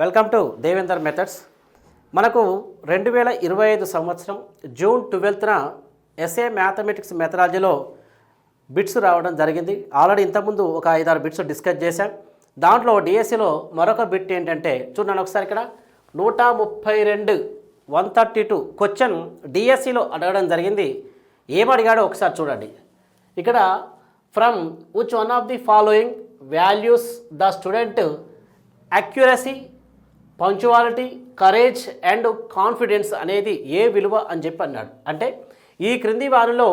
Welcome to Devender methods. మనకు రెండు వేల ఇరవై ఐదు సంవత్సరం జూన్ ట్వెల్త్న ఎస్ఏ మ్యాథమెటిక్స్ మెథడాలజీలో బిట్స్ రావడం జరిగింది. ఆల్రెడీ ఇంతకుముందు ఒక ఐదారు బిట్స్ డిస్కస్ చేశాం. దాంట్లో డిఎస్సిలో మరొక బిట్ ఏంటంటే చూడండి ఒకసారి ఇక్కడ నూట ముప్పై రెండు వన్ థర్టీ టూ క్వశ్చన్ డిఎస్సిలో అడగడం జరిగింది. ఏమడిగాడో ఒకసారి చూడండి. ఇక్కడ from which one of the following values the student accuracy punctuality courage and confidence అనేది ఏ విలువ అని చెప్పి అన్నాడు. అంటే ఈ క్రింది వారిలో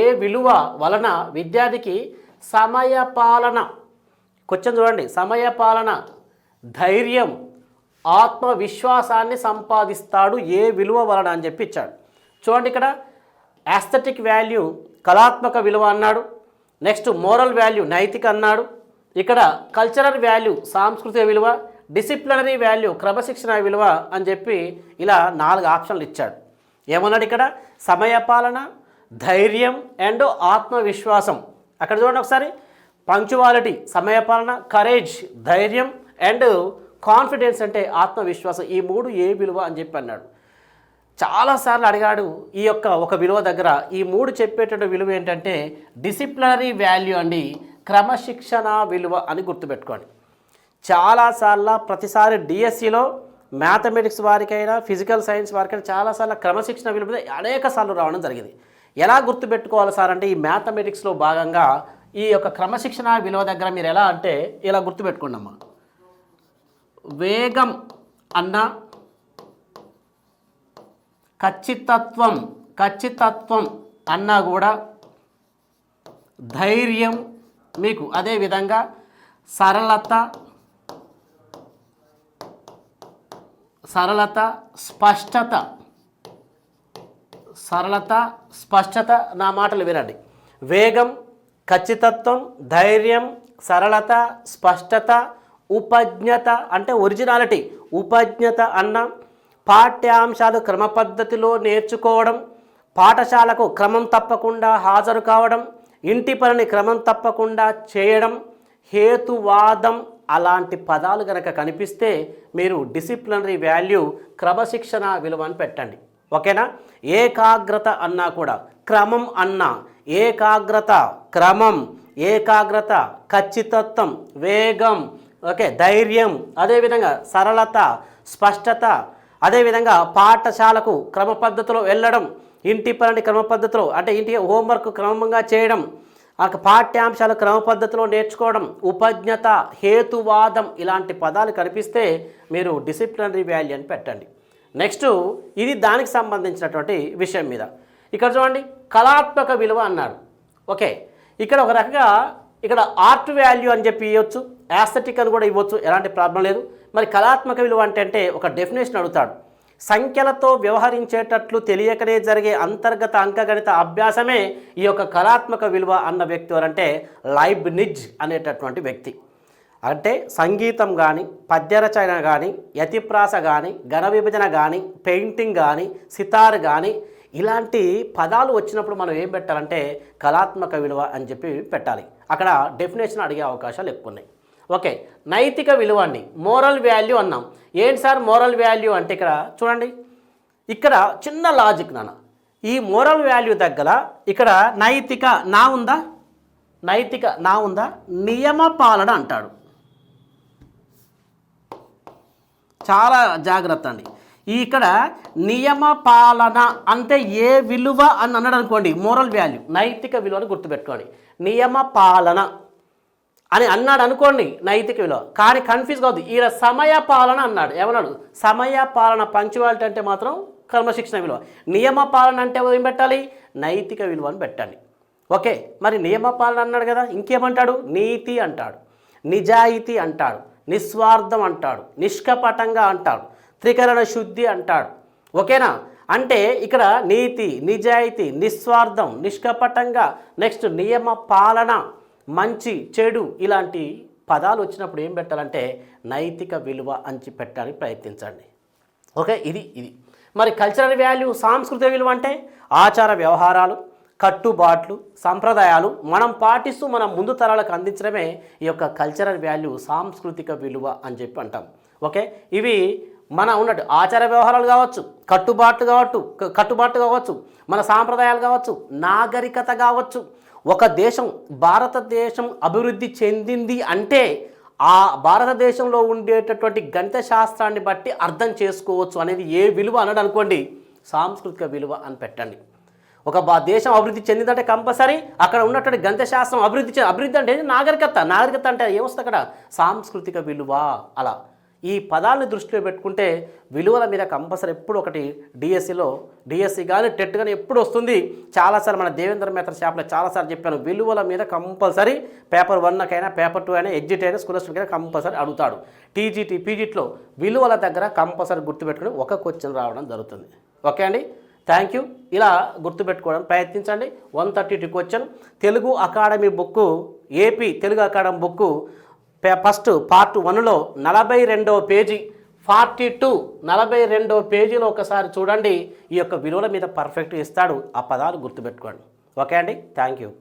ఏ విలువ వలన విద్యార్థికి సమయపాలన కొంచెం చూడండి సమయపాలన ధైర్యం ఆత్మవిశ్వాసాన్ని సంపాదిస్తాడు ఏ విలువ వలన అని చెప్పి ఇచ్చాడు. చూడండి ఇక్కడ యాస్థెటిక్ వాల్యూ కళాత్మక విలువ అన్నాడు. నెక్స్ట్ మోరల్ వాల్యూ నైతిక అన్నాడు. ఇక్కడ కల్చరల్ వాల్యూ సాంస్కృతిక విలువ డిసిప్లినరీ వాల్యూ క్రమశిక్షణ విలువ అని చెప్పి ఇలా నాలుగు ఆప్షన్లు ఇచ్చాడు. ఏమన్నాడు ఇక్కడ? సమయపాలన ధైర్యం అండ్ ఆత్మవిశ్వాసం. అక్కడ చూడండి ఒకసారి. పంక్చువాలిటీ సమయపాలన కరేజ్ ధైర్యం అండ్ కాన్ఫిడెన్స్ అంటే ఆత్మవిశ్వాసం. ఈ మూడు ఏ విలువ అని చెప్పి అన్నాడు. చాలాసార్లు అడిగాడు ఈ యొక్క ఒక విలువ దగ్గర. ఈ మూడు చెప్పేటటువంటి విలువ ఏంటంటే డిసిప్లినరీ వాల్యూ అండి క్రమశిక్షణ విలువ అని గుర్తుపెట్టుకోండి. చాలాసార్లు ప్రతిసారి డిఎస్సిలో మ్యాథమెటిక్స్ వారికైనా ఫిజికల్ సైన్స్ వారికైనా చాలాసార్లు క్రమశిక్షణ విలువ అనేక సార్లు రావడం జరిగింది. ఎలా గుర్తుపెట్టుకోవాలి సార్ అంటే ఈ మ్యాథమెటిక్స్లో భాగంగా ఈ యొక్క క్రమశిక్షణ విలువ దగ్గర మీరు ఎలా అంటే ఇలా గుర్తుపెట్టుకోండి అమ్మా వేగం అన్న ఖచ్చితత్వం ఖచ్చితత్వం అన్నా కూడా ధైర్యం మీకు. అదేవిధంగా సరళత సరళత స్పష్టత. సరళత స్పష్టత నా మాటలు వినండి. వేగం ఖచ్చితత్వం ధైర్యం సరళత స్పష్టత ఉపజ్ఞత అంటే ఒరిజినాలిటీ. ఉపజ్ఞత అన్న పాఠ్యాంశాలు క్రమ పద్ధతిలో నేర్చుకోవడం పాఠశాలకు క్రమం తప్పకుండా హాజరు కావడం ఇంటి పనిని క్రమం తప్పకుండా చేయడం హేతువాదం అలాంటి పదాలు కనుక కనిపిస్తే మీరు డిసిప్లినరీ వాల్యూ క్రమశిక్షణ విలువ అని పెట్టండి. ఓకేనా? ఏకాగ్రత అన్నా కూడా క్రమం అన్నా ఏకాగ్రత క్రమం ఏకాగ్రత ఖచ్చితత్వం వేగం ఓకే ధైర్యం అదేవిధంగా సరళత స్పష్టత అదేవిధంగా పాఠశాలకు క్రమ పద్ధతిలో వెళ్ళడం ఇంటి పనిని క్రమ పద్ధతిలో అంటే ఇంటి హోంవర్క్ క్రమంగా చేయడం ఆ పాఠ్యాంశాలు క్రమ పద్ధతిలో నేర్చుకోవడం ఉపజ్ఞత హేతువాదం ఇలాంటి పదాలు కనిపిస్తే మీరు డిసిప్లినరీ వాల్యూ అని పెట్టండి. నెక్స్ట్ ఇది దానికి సంబంధించినటువంటి విషయం మీద. ఇక్కడ చూడండి కళాత్మక విలువ అన్నాడు ఓకే ఇక్కడ ఒక రకంగా ఇక్కడ ఆర్ట్ వాల్యూ అని చెప్పి ఇవ్వచ్చు యాస్థెటిక్ అని కూడా ఇవ్వచ్చు ఎలాంటి ప్రాబ్లం లేదు. మరి కళాత్మక విలువ అంటే అంటే ఒక డెఫినేషన్ అడుగుతాడు. సంఖ్యలతో వ్యవహరించేటట్లు తెలియకనే జరిగే అంతర్గత అంకగణిత అభ్యాసమే ఈ యొక్క కళాత్మక విలువ అన్న వ్యక్తి ఎవరంటే లైబ్నిజ్ అనేటటువంటి వ్యక్తి. అంటే సంగీతం కానీ పద్యరచన కానీ యతిప్రాస కానీ ఘన విభజన కానీ పెయింటింగ్ కానీ సితార్ కానీ ఇలాంటి పదాలు వచ్చినప్పుడు మనం ఏం పెట్టాలంటే కళాత్మక విలువ అని చెప్పి పెట్టాలి. అక్కడ డెఫినేషన్ అడిగే అవకాశాలు ఎక్కువ ఉన్నాయి. ఓకే నైతిక విలువ అండి మోరల్ వాల్యూ అన్నాం. ఏంటి సార్ మోరల్ వాల్యూ అంటే ఇక్కడ చూడండి. ఇక్కడ చిన్న లాజిక్ నాన్న. ఈ మోరల్ వాల్యూ దగ్గర ఇక్కడ నైతిక నా ఉందా? నైతిక నా ఉందా? నియమ పాలన అంటాడు. చాలా జాగ్రత్త అండి. ఇక్కడ నియమ పాలన అంటే ఏ విలువ అని అన్నాడు అనుకోండి మోరల్ వాల్యూ నైతిక విలువని గుర్తుపెట్టుకోండి. నియమ పాలన అని అన్నాడు అనుకోండి నైతిక విలువ. కానీ కన్ఫ్యూజ్ కావద్దు. ఈయన సమయ పాలన అన్నాడు. ఏమన్నాడు? సమయ పాలన పంచువాలిటీ అంటే మాత్రం కర్మశిక్షణ విలువ. నియమ పాలన అంటే ఏం పెట్టాలి? నైతిక విలువ అని పెట్టాలి. ఓకే మరి నియమ పాలన అన్నాడు కదా ఇంకేమంటాడు? నీతి అంటాడు. నిజాయితీ అంటాడు. నిస్వార్థం అంటాడు. నిష్కపటంగా అంటాడు. త్రికరణ శుద్ధి అంటాడు. ఓకేనా? అంటే ఇక్కడ నీతి నిజాయితీ నిస్వార్థం నిష్కపటంగా. నెక్స్ట్ నియమ పాలన. మంచి చెడు ఇలాంటి పదాలు వచ్చినప్పుడు ఏం పెట్టాలంటే నైతిక విలువ అంచి పెట్టడానికి ప్రయత్నించండి. ఓకే? ఇది ఇది. మరి కల్చరల్ వాల్యూ సాంస్కృతిక విలువ అంటే ఆచార వ్యవహారాలు కట్టుబాట్లు సంప్రదాయాలు మనం పాటిస్తూ మనం ముందు తరాలకు అందించడమే ఈ యొక్క కల్చరల్ వాల్యూ సాంస్కృతిక విలువ అని చెప్పి అంటాం. ఓకే? ఇవి మన ఉన్నట్టు ఆచార వ్యవహారాలు కావచ్చు కట్టుబాట్లు కావచ్చు కట్టుబాట్లు కావచ్చు మన సాంప్రదాయాలు కావచ్చు నాగరికత కావచ్చు ఒక దేశం భారతదేశం అభివృద్ధి చెందింది అంటే ఆ భారతదేశంలో ఉండేటటువంటి గణిత శాస్త్రాన్ని బట్టి అర్థం చేసుకోవచ్చు అనేది ఏ విలువ అన్నాడు అనుకోండి సాంస్కృతిక విలువ అని పెట్టండి. ఒక దేశం అభివృద్ధి చెందిందంటే కంపల్సరీ అక్కడ ఉన్నటువంటి గణిత శాస్త్రం అభివృద్ధి అభివృద్ధి అంటే నాగరికత. నాగరికత అంటే ఏమొస్తుంది అక్కడ? సాంస్కృతిక విలువ. అలా. ఈ పదాలను దృష్టిలో పెట్టుకుంటే విలువల మీద కంపల్సరీ ఎప్పుడు ఒకటి డిఎస్సిలో డిఎస్సి కానీ టెట్ కానీ ఎప్పుడు వస్తుంది. చాలాసార్లు మన దేవేంద్ర మేత్ర షాప్లో చాలాసార్లు చెప్పాను విలువల మీద కంపల్సరీ పేపర్ వన్కైనా పేపర్ టూ అయినా ఎగ్జిట్ అయినా స్కూల్ అయినా కంపల్సరీ అడుగుతాడు. టీజీటీ పీజీట్లో విలువల దగ్గర కంపల్సరీ గుర్తుపెట్టుకుని ఒక క్వశ్చన్ రావడం జరుగుతుంది. ఓకే అండి? Thank you. ఇలా గుర్తుపెట్టుకోవడం ప్రయత్నించండి. One thirty two question. Telugu Academy book AP Telugu Academy book first part వన్లో నలభై రెండవ పేజీ ఫార్టీ టూ నలభై రెండవ పేజీలో ఒకసారి చూడండి. ఈ యొక్క విలువల మీద పర్ఫెక్ట్ ఇస్తాడు. ఆ పదాలు గుర్తుపెట్టుకోండి. ఓకే అండి? Thank you.